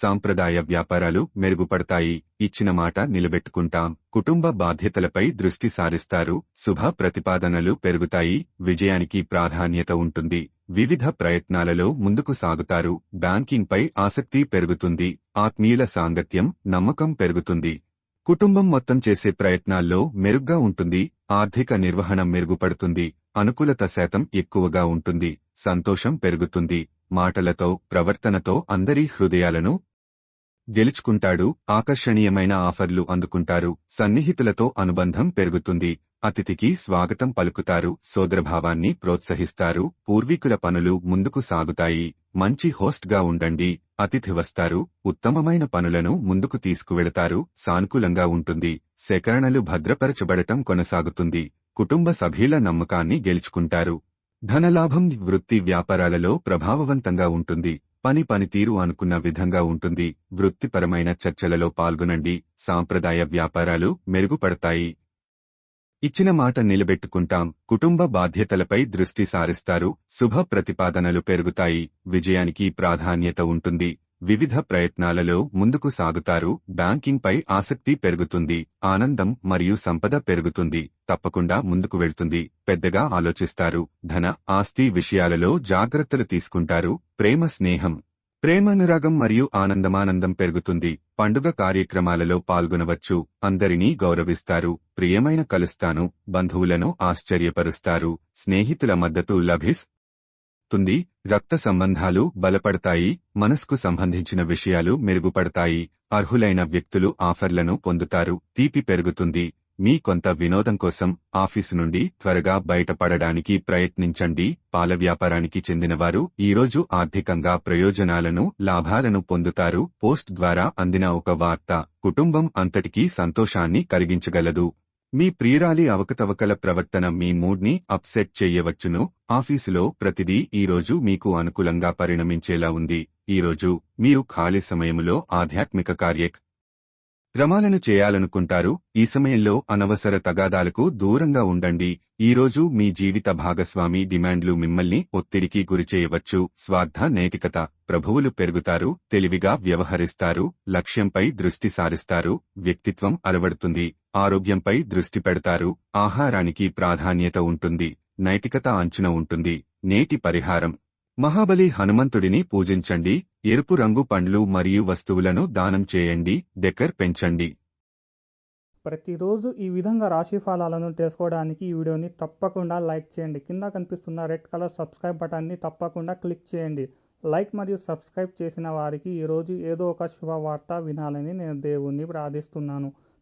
సాంప్రదాయ వ్యాపారాలు మెరుగుపడతాయి. ఇచ్చిన మాట నిలబెట్టుకుంటాం. కుటుంబ బాధ్యతలపై దృష్టి సారిస్తారు. శుభ ప్రతిపాదనలు పెరుగుతాయి. విజయానికి ప్రాధాన్యత ఉంటుంది. వివిధ ప్రయత్నాలలో ముందుకు సాగుతారు. బ్యాంకింగ్పై ఆసక్తి పెరుగుతుంది. ఆత్మీయుల సాంగత్యం నమ్మకం పెరుగుతుంది. కుటుంబం మొత్తం చేసే ప్రయత్నాల్లో మెరుగ్గా ఉంటుంది. ఆర్థిక నిర్వహణ మెరుగుపడుతుంది. అనుకూలత శాతం ఎక్కువగా ఉంటుంది. సంతోషం పెరుగుతుంది. మాటలతో ప్రవర్తనతో అందరి హృదయాలను గెలుచుకుంటాడు ఆకర్షణీయమైన ఆఫర్లు అందుకుంటారు సన్నిహితులతో అనుబంధం పెరుగుతుంది అతిథికి స్వాగతం పలుకుతారు సోదరభావాన్ని ప్రోత్సహిస్తారు పూర్వీకుల పనులు ముందుకు సాగుతాయి మంచి హోస్ట్గా ఉండండి అతిథి వస్తారు ఉత్తమమైన పనులను ముందుకు తీసుకువెళతారు సానుకూలంగా ఉంటుంది సేకరణలు భద్రపరచబడటం కొనసాగుతుంది కుటుంబ సభ్యుల నమ్మకాన్ని గెలుచుకుంటారు. ధనలాభం వృత్తి వ్యాపారాలలో ప్రభావవంతంగా ఉంటుంది పని పనితీరు అనుకున్న విధంగా ఉంటుంది. వృత్తిపరమైన చర్చలలో పాల్గొనండి. సాంప్రదాయ వ్యాపారాలు మెరుగుపడతాయి. ఇచ్చిన మాట నిలబెట్టుకుంటాం. కుటుంబ బాధ్యతలపై దృష్టి సారిస్తారు. శుభ ప్రతిపాదనలు పెరుగుతాయి. విజయానికి ప్రాధాన్యత ఉంటుంది. వివిధ ప్రయత్నాలలో ముందుకు సాగుతారు. బ్యాంకింగ్పై ఆసక్తి పెరుగుతుంది ఆనందం మరియు సంపద పెరుగుతుంది తప్పకుండా ముందుకు వెళ్తుంది పెద్దగా ఆలోచిస్తారు. ధన ఆస్తి విషయాలలో జాగ్రత్తలు తీసుకుంటారు. ప్రేమ స్నేహం. ప్రేమానురాగం మరియు ఆనందమానందం పెరుగుతుంది. పండుగ కార్యక్రమాలలో పాల్గొనవచ్చు అందరినీ గౌరవిస్తారు ప్రియమైన కలుస్తాను బంధువులను ఆశ్చర్యపరుస్తారు స్నేహితుల మద్దతు లభిస్తుంది రక్త సంబంధాలు బలపడతాయి మనస్కు సంబంధించిన విషయాలు మెరుగుపడతాయి అర్హులైన వ్యక్తులు ఆఫర్లను పొందుతారు తీపి పెరుగుతుంది. మీ కొంత వినోదం కోసం ఆఫీసు నుండి త్వరగా బయటపడడానికి ప్రయత్నించండి. పాల వ్యాపారానికి చెందినవారు ఈరోజు ఆర్థికంగా ప్రయోజనాలను లాభాలను పొందుతారు. పోస్ట్ ద్వారా అందిన ఒక వార్త కుటుంబం అంతటికీ సంతోషాన్ని కలిగించగలదు. మీ ప్రియురాలి అవకతవకల ప్రవర్తన మీ మూడ్ని అప్సెట్ చేయవచ్చును. ఆఫీసులో ప్రతిదీ ఈరోజు మీకు అనుకూలంగా పరిణమించేలా ఉంది. ఈరోజు మీరు ఖాళీ సమయములో ఆధ్యాత్మిక కార్యక్ క్రమాలను చేయాలనుకుంటారు. ఈ సమయంలో అనవసర తగాదాలకు దూరంగా ఉండండి. ఈరోజు మీ జీవిత భాగస్వామి డిమాండ్లు మిమ్మల్ని ఒత్తిడికి గురిచేయవచ్చు. స్వార్థ నైతికత ప్రభువులు పెరుగుతారు తెలివిగా వ్యవహరిస్తారు లక్ష్యంపై దృష్టి సారిస్తారు వ్యక్తిత్వం అలవడుతుంది ఆరోగ్యంపై దృష్టి పెడతారు. ఆహారానికి ప్రాధాన్యత ఉంటుంది. నైతికత అంచున ఉంటుంది. నేటి పరిహారం. మహాబలి హనుమంతుడిని పూజించండి. ఎరుపు రంగు పండ్లు మరియు వస్తువులను దానం చేయండి. డెకర్ పెంచండి. ప్రతిరోజు ఈ విధంగా రాశి ఫలాలను తెలుసుకోవడానికి ఈ వీడియోని తప్పకుండా లైక్ చేయండి. కింద కనిపిస్తున్న రెడ్ కలర్ సబ్స్క్రైబ్ బటన్ని తప్పకుండా క్లిక్ చేయండి. లైక్ మరియు సబ్స్క్రైబ్ చేసిన వారికి ఈరోజు ఏదో ఒక శుభవార్త వినాలని నేను దేవుణ్ణి ప్రార్థిస్తున్నాను.